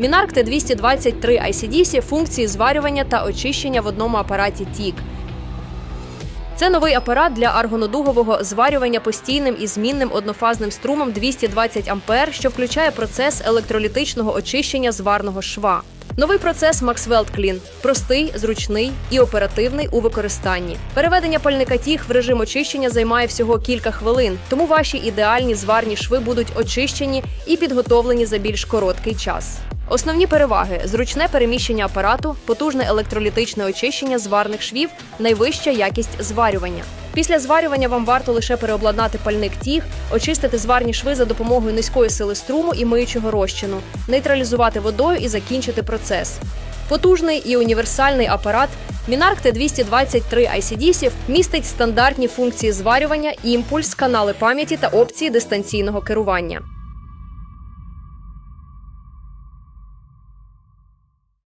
Мінарк Т223 ICDC – функції зварювання та очищення в одному апараті TIG. Це новий апарат для аргонодугового зварювання постійним і змінним однофазним струмом 220 А, що включає процес електролітичного очищення зварного шва. Новий процес Maxwell Clean – простий, зручний і оперативний у використанні. Переведення пальника тіг в режим очищення займає всього кілька хвилин, тому ваші ідеальні зварні шви будуть очищені і підготовлені за більш короткий час. Основні переваги: зручне переміщення апарату, потужне електролітичне очищення зварних швів, найвища якість зварювання. Після зварювання вам варто лише переобладнати пальник тіг, очистити зварні шви за допомогою низької сили струму і миючого розчину, нейтралізувати водою і закінчити процес. Потужний і універсальний апарат Мінарк Т223 ICDC містить стандартні функції зварювання, імпульс, канали пам'яті та опції дистанційного керування.